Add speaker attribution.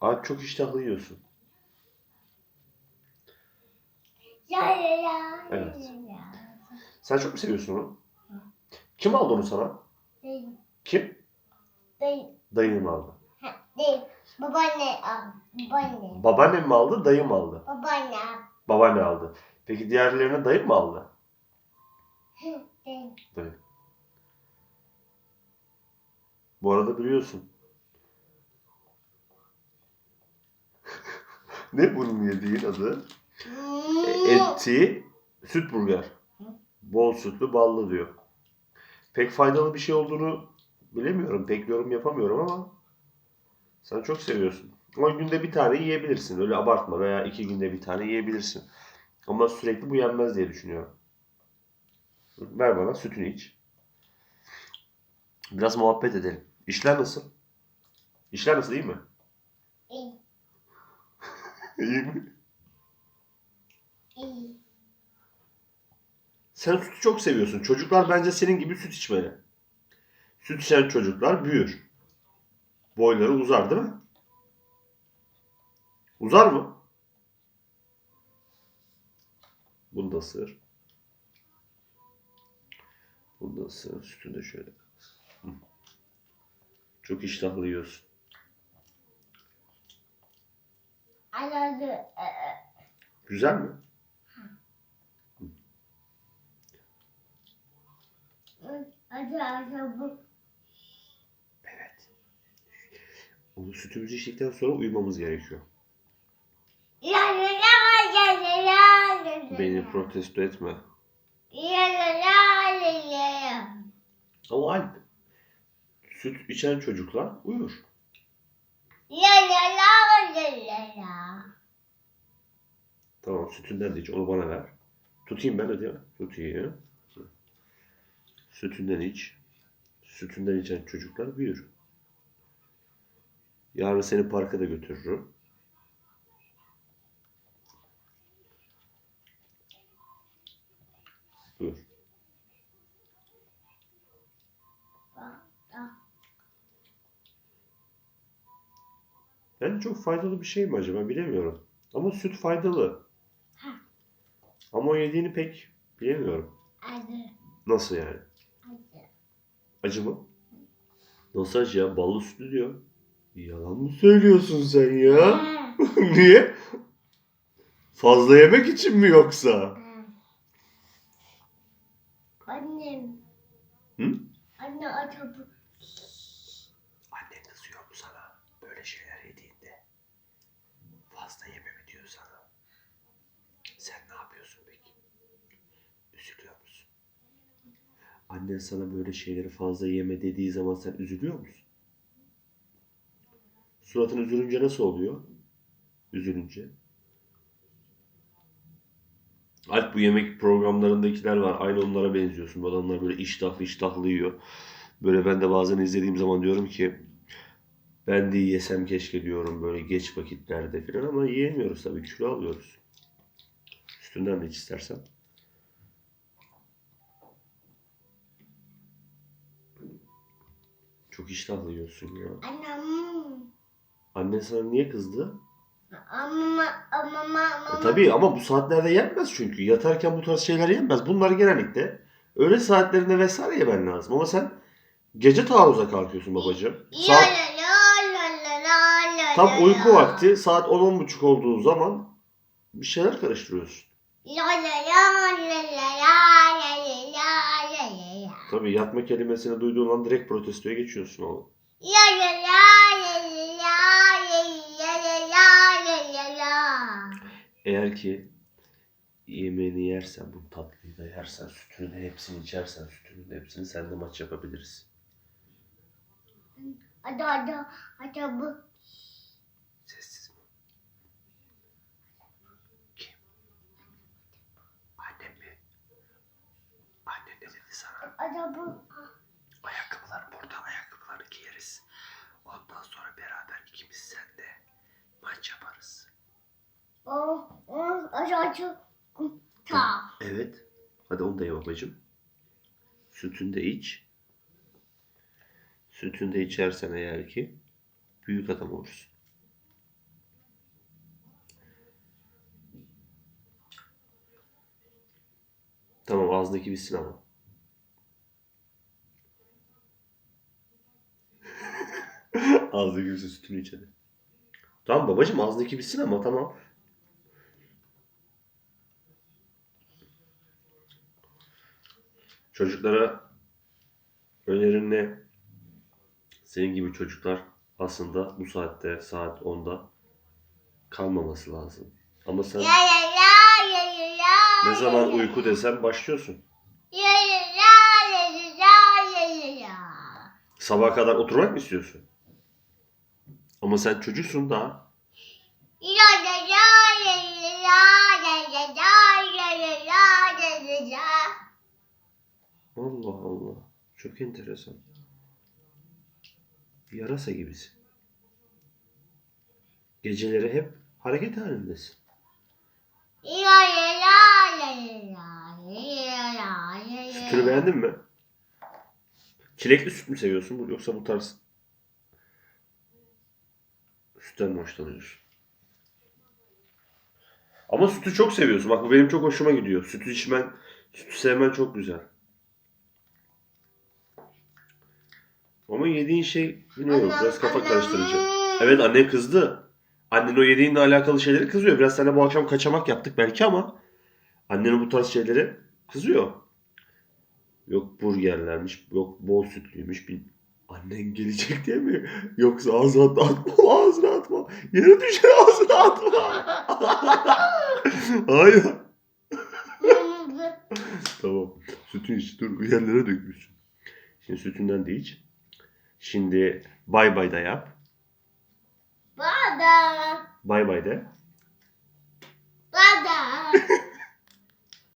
Speaker 1: Alp çok iştahlı yiyorsun.
Speaker 2: La la la.
Speaker 1: Evet. Sen çok mu seviyorsun onu? Kim aldı onu sana?
Speaker 2: Değil.
Speaker 1: Kim? Dayın mı aldı?
Speaker 2: Ha, değil. Babaanne al. Babaanne.
Speaker 1: Babaannem mi aldı, dayım mı aldı?
Speaker 2: Babaanne.
Speaker 1: Babaanne aldı. Peki diğerlerine dayım mı aldı?
Speaker 2: Hı, Değil.
Speaker 1: Dayı. Bu arada biliyorsun. Ne bunun yediğin adı? E, Eti, süt burger. Bol sütlü, ballı diyor. Pek faydalı bir şey olduğunu bilemiyorum. Pek yorum yapamıyorum ama sen çok seviyorsun. Ama günde bir tane yiyebilirsin. Öyle abartma veya iki günde bir tane yiyebilirsin. Ama sürekli bu yenmez diye düşünüyorum. Ver bana sütünü iç. Biraz muhabbet edelim. İşler nasıl? İşler nasıl iyi mi?
Speaker 2: İyi.
Speaker 1: Mi?
Speaker 2: İyi.
Speaker 1: Sen sütü çok seviyorsun. Çocuklar bence senin gibi süt içmeli. Süt içen çocuklar büyür. Boyları uzar değil mi? Uzar mı? Bunu da sığır. Bunu da. Sütünü de şöyle. Çok iştahlı yiyorsun. Güzel mi? Evet. Onu sütümüzü içtikten sonra uyumamız gerekiyor. Beni protesto etme. Ama Alp, süt içen çocuklar uyur.
Speaker 2: Ya la la.
Speaker 1: Tamam sütünden de iç. Onu bana ver. Tutayım ben de değil mi? Tutayım. Sütünden iç. Sütünden içen çocuklar büyür. Yarın seni parka da götürürüm. Dur. Yani çok faydalı bir şey mi acaba bilemiyorum. Ama süt faydalı.
Speaker 2: Ha.
Speaker 1: Ama o yediğini pek bilemiyorum.
Speaker 2: Hadi
Speaker 1: Nasıl yani?
Speaker 2: hadi.
Speaker 1: Acı mı? Nasıl acı ya? Ballı sütlü diyor. Yalan mı söylüyorsun sen ya? Niye? Fazla yemek için mi yoksa?
Speaker 2: Annem.
Speaker 1: Hı?
Speaker 2: Anne atabı.
Speaker 1: Annen kızıyor mu sana böyle şeyler yediğinde? Fazla yeme mi diyor sana? Sen ne yapıyorsun peki? Üzülüyor musun? Annen sana böyle şeyleri fazla yeme dediği zaman sen üzülüyor musun? Suratın üzülünce nasıl oluyor? Üzülünce. Alp bu yemek programlarındakiler var. Aynı onlara benziyorsun. Bu adamlar böyle iştahlı iştahlı yiyor. Böyle ben de bazen izlediğim zaman diyorum ki ben de yesem keşke diyorum böyle geç vakitlerde falan ama yiyemiyoruz tabii kilo alıyoruz. Üstünden de iç istersen. Çok iştahlı yiyorsun ya.
Speaker 2: Annem.
Speaker 1: Annen sana niye kızdı?
Speaker 2: Ama ama ama
Speaker 1: E tabii ama bu saatlerde yenmez çünkü. Yatarken bu tarz şeyler yenmez. Bunlar genellikle öğle saatlerinde vesaire yemen lazım. Ama sen gece taarruza kalkıyorsun babacığım. Saat Tam uyku vakti saat 10-10.30 olduğu zaman bir şeyler karıştırıyorsun. Tabii yatma kelimesini duyduğun an direkt protestoya geçiyorsun oğlum. Eğer ki yemeğini yersen, bu tatlıyı da yersen, sütünü hepsini içersen, sütünü hepsini sen de maç yapabiliriz.
Speaker 2: Ada ada ada bu araba.
Speaker 1: Ayakkabılar burada. Ayakkabıları giyeriz. Ondan sonra beraber ikimiz sende maç yaparız.
Speaker 2: Oh, oh, ta.
Speaker 1: Evet. Hadi onu da ye babacığım. Sütünü de iç. Sütünü de içersen eğer ki büyük adam olursun. Tamam ağzındaki bitsin ama. Ağzındaki bitsin sütünü içeri. Tamam babacığım ağzındaki bitsin ama tamam. Çocuklara önerin ne? Senin gibi çocuklar aslında bu saatte saat 10'da kalmaması lazım. Ama sen
Speaker 2: Ya ya ya ya ya ya.
Speaker 1: ne zaman uyku desem başlıyorsun.
Speaker 2: Ya ya ya ya ya ya ya ya.
Speaker 1: Sabaha kadar oturmak mı istiyorsun? Ama sen çocuksun
Speaker 2: da.
Speaker 1: Allah Allah. Çok enteresan. Yarasa gibisin. Geceleri hep hareket halindesin. Sütünü beğendin mi? Çilekli süt mü seviyorsun yoksa bu tarz sütten hoşlanıyorsun? Ama sütü çok seviyorsun. Bak bu benim çok hoşuma gidiyor. Sütü içmen, sütü sevmen çok güzel. Ama yediğin şey bilmiyorum biraz kafa karıştırıcı. Evet anne kızdı. Annen o yediğinle alakalı şeyleri kızıyor. Biraz sana bu akşam kaçamak yaptık belki ama annenin bu tarz şeyleri kızıyor. Yok burgerlermiş, yok bol sütlüymüş. Bir... Annen gelecek diye mi? Yoksa ağzına atma, ağzına atma. Yere düşer ağzına atma. Hayır. tamam. Sütün iç. Dur yerlere dökmüşsün. Şimdi sütünden de iç. Şimdi bay bay da yap.
Speaker 2: Bada.
Speaker 1: Bay bay de.
Speaker 2: Bada.